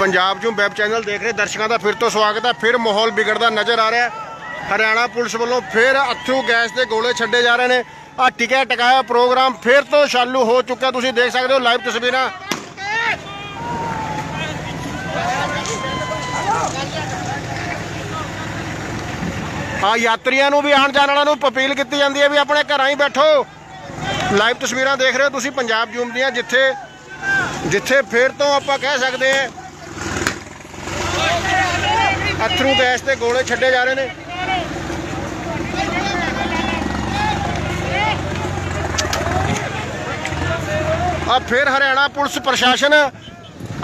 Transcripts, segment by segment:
ਪੰਜਾਬ ਜੂ web channel ਦੇਖ ਰਹੇ, ਦਰਸ਼ਕਾਂ ਦਾ ਫਿਰ ਤੋਂ ਸਵਾਗਤ ਹੈ। ਫਿਰ ਮਾਹੌਲ ਵਿਗੜਦਾ ਨਜ਼ਰ ਆ ਰਿਹਾ ਹਰਿਆਣਾ ਪੁਲਿਸ ਵੱਲੋਂ ਫਿਰ ਅਥਰੂ ਗੈਸ ਦੇ ਗੋਲੇ ਛੱਡੇ ਜਾ ਰਹੇ ਨੇ। ਆ ਟਿਕਿਆ ਟਕਾਇਆ ਪ੍ਰੋਗਰਾਮ ਫਿਰ ਤੋਂ ਚਾਲੂ ਹੋ ਚੁੱਕਾ ਤੁਸੀਂ ਦੇਖ ਸਕਦੇ ਹੋ ਲਾਈਵ ਤਸਵੀਰਾਂ। ਆ ਯਾਤਰੀਆਂ ਨੂੰ ਵੀ, ਆਉਣ ਜਾਣ ਵਾਲਿਆਂ ਨੂੰ ਅਪੀਲ ਕੀਤੀ ਜਾਂਦੀ ਹੈ ਵੀ ਆਪਣੇ ਘਰਾਂ ਹੀ ਬੈਠੋ। ਲਾਈਵ ਤਸਵੀਰਾਂ ਦੇਖ ਰਹੇ ਹੋ ਤੁਸੀਂ ਪੰਜਾਬ ਜੂਮ ਦੀਆਂ, ਜਿੱਥੇ ਜਿੱਥੇ ਫੇਰ ਤੋਂ ਆਪਾਂ ਕਹਿ ਸਕਦੇ ਹਾਂ ਅਥਰੂ ਗੈਸ ਤੇ ਗੋਲੇ ਛੱਡੇ ਜਾ ਰਹੇ ਨੇ। ਆ ਫਿਰ ਹਰਿਆਣਾ ਪੁਲਿਸ ਪ੍ਰਸ਼ਾਸਨ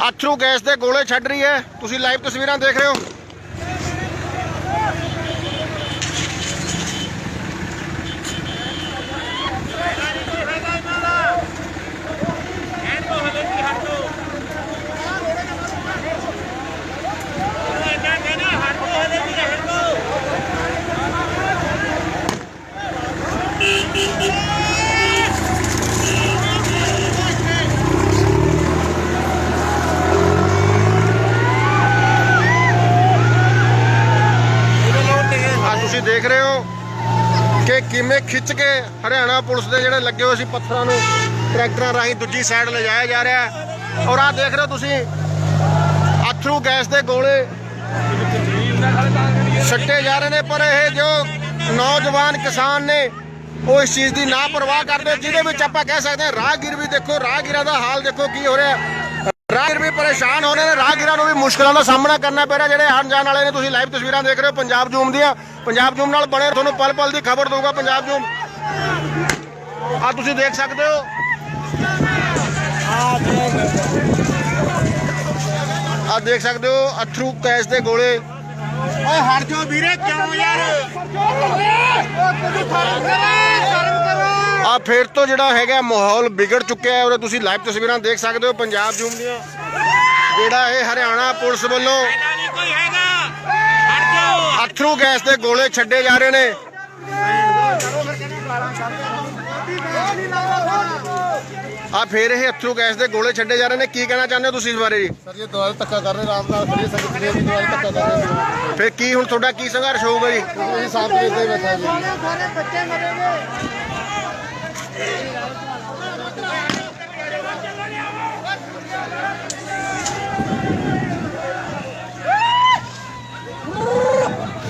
ਅਥਰੂ ਗੈਸ ਦੇ ਗੋਲੇ ਛੱਡ ਰਹੀ ਹੈ। ਤੁਸੀਂ ਲਾਈਵ ਤਸਵੀਰਾਂ ਦੇਖ ਰਹੇ ਹੋ ਆ ਤੁਸੀਂ ਦੇਖ ਰਹੇ ਹੋ ਕਿ ਕਿਵੇਂ ਖਿੱਚ ਕੇ ਹਰਿਆਣਾ ਪੁਲਿਸ ਦੇ ਜਿਹੜੇ ਲੱਗੇ ਹੋਏ ਸੀ ਪੱਥਰਾਂ ਨੂੰ ਟਰੈਕਟਰਾਂ ਰਾਹੀਂ ਦੂਜੀ ਸਾਈਡ ਲਿਜਾਇਆ ਜਾ ਰਿਹਾ ਔਰ ਆ ਦੇਖ ਰਹੇ ਹੋ ਤੁਸੀਂ, ਅਥਰੂ ਗੈਸ ਦੇ ਗੋਲੇ ਛੱਟੇ ਜਾ ਰਹੇ ਨੇ, ਪਰ ਇਹ ਜੋ ਨੌਜਵਾਨ ਕਿਸਾਨ ਨੇ, ਉਹ ਇਸ ਚੀਜ਼ ਦੀ ਨਾ ਪਰਵਾਹ ਕਰਦੇ ਜਿਹਦੇ ਵਿੱਚ ਆਪਾਂ ਕਹਿ ਸਕਦੇ ਹਾਂ, ਰਾਹਗੀਰ ਵੀ ਦੇਖੋ, ਰਾਹਗੀਰਾਂ ਦਾ ਹਾਲ ਦੇਖੋ ਕੀ ਹੋ ਰਿਹਾ। ਰਾਹਗੀਰ ਵੀ ਪਰੇਸ਼ਾਨ ਹੋ ਰਹੇ ਨੇ, ਰਾਹਗੀਰਾਂ ਨੂੰ ਵੀ ਮੁਸ਼ਕਲਾਂ ਦਾ ਸਾਹਮਣਾ ਕਰਨਾ ਪੈ ਰਿਹਾ, ਜਿਹੜੇ ਆਉਣ ਜਾਣ ਵਾਲੇ ਨੇ, ਤੁਸੀਂ ਲਾਈਵ ਤਸਵੀਰਾਂ ਦੇਖ ਰਹੇ ਹੋ, ਪੰਜਾਬ ਜੂਮ ਦੀਆਂ। ਪੰਜਾਬ ਜੂਮ ਨਾਲ ਬਣੇ ਤੁਹਾਨੂੰ ਪਲ ਪਲ ਦੀ ਖਬਰ ਦਊਗਾ ਪੰਜਾਬ ਜੂਮ। ਆ ਤੁਸੀਂ ਦੇਖ ਸਕਦੇ ਹੋ। ਆ ਦੇਖ ਸਕਦੇ ਹੋ, ਅਥਰੂ ਕੈਸ਼ ਦੇ ਗੋਲੇ। ਓਏ ਹਟ ਜਾਓ ਵੀਰੇ, ਕਿਉਂ ਯਾਰ ਆ ਫੇਰ ਤੋਂ ਜਿਹੜਾ ਹੈਗਾ ਮਾਹੌਲ ਵਿਗੜ ਚੁੱਕਿਆ ਹੈ ਔਰ ਤੁਸੀਂ ਲਾਈਵ ਤਸਵੀਰਾਂ ਦੇਖ ਸਕਦੇ ਹੋ ਪੰਜਾਬ ਜੂਮ ਦੀਆਂ। ਜਿਹੜਾ ਇਹ ਹਰਿਆਣਾ ਪੁਲਿਸ ਵੱਲੋਂ ਨਹੀਂ ਕੋਈ ਹੈਗਾ ਹਟ ਜਾਓ ਅਥਰੂ ਗੈਸ ਦੇ ਗੋਲੇ ਛੱਡੇ ਜਾ ਰਹੇ ਨੇ। ਆ ਫੇਰ ਇਹ ਅਥਰੂ ਗੈਸ ਦੇ ਗੋਲੇ ਛੱਡੇ ਜਾ ਰਹੇ ਨੇ। ਕੀ ਕਹਿਣਾ ਚਾਹੁੰਦੇ ਹੋ ਤੁਸੀਂ ਇਸ ਬਾਰੇ ਜੀ? ਸਰ ਇਹ ਦੁਆਰਾ ਧੱਕਾ ਕਰ ਰਹੇ ਰਾਮ ਨਾਲ ਖੜੀ ਸੰਗਤ ਨੇ ਵੀ ਦੁਆਰਾ ਧੱਕਾ ਕਰ ਰਹੇ ਫੇਰ ਕੀ ਹੁਣ ਤੁਹਾਡਾ ਕੀ ਸੰਘਰਸ਼ ਹੋਊਗਾ ਜੀ? ਇਹ ਦੇ ਬੈਠਾ ਜੀ।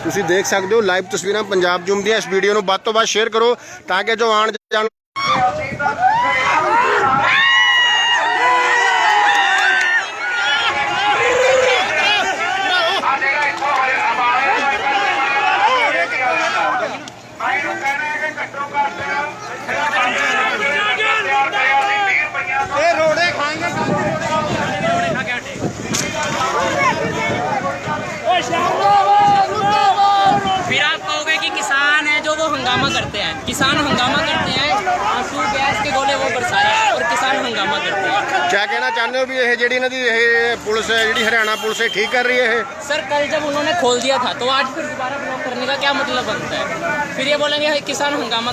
ਤੁਸੀਂ ਦੇਖ ਸਕਦੇ ਹੋ ਲਾਈਵ ਤਸਵੀਰਾਂ ਪੰਜਾਬ ਜੂਮ ਦੀਆਂ ਇਸ ਵੀਡੀਓ ਨੂੰ ਵੱਧ ਤੋਂ ਵੱਧ ਸ਼ੇਅਰ ਕਰੋ ਤਾਂ ਕਿ ਜੋ ਆਣ ਜਾਣ क्या कहना चाहते हो भी ये जेडी इनकी ये पुलिस है जेडी हरियाणा पुलिस है ठीक कर रही है ये सर कल जब उन्होंने खोल दिया था तो आज फिर दोबारा ब्लॉक करने का क्या मतलब बनता है फिर ये बोलेंगे किसान हंगामा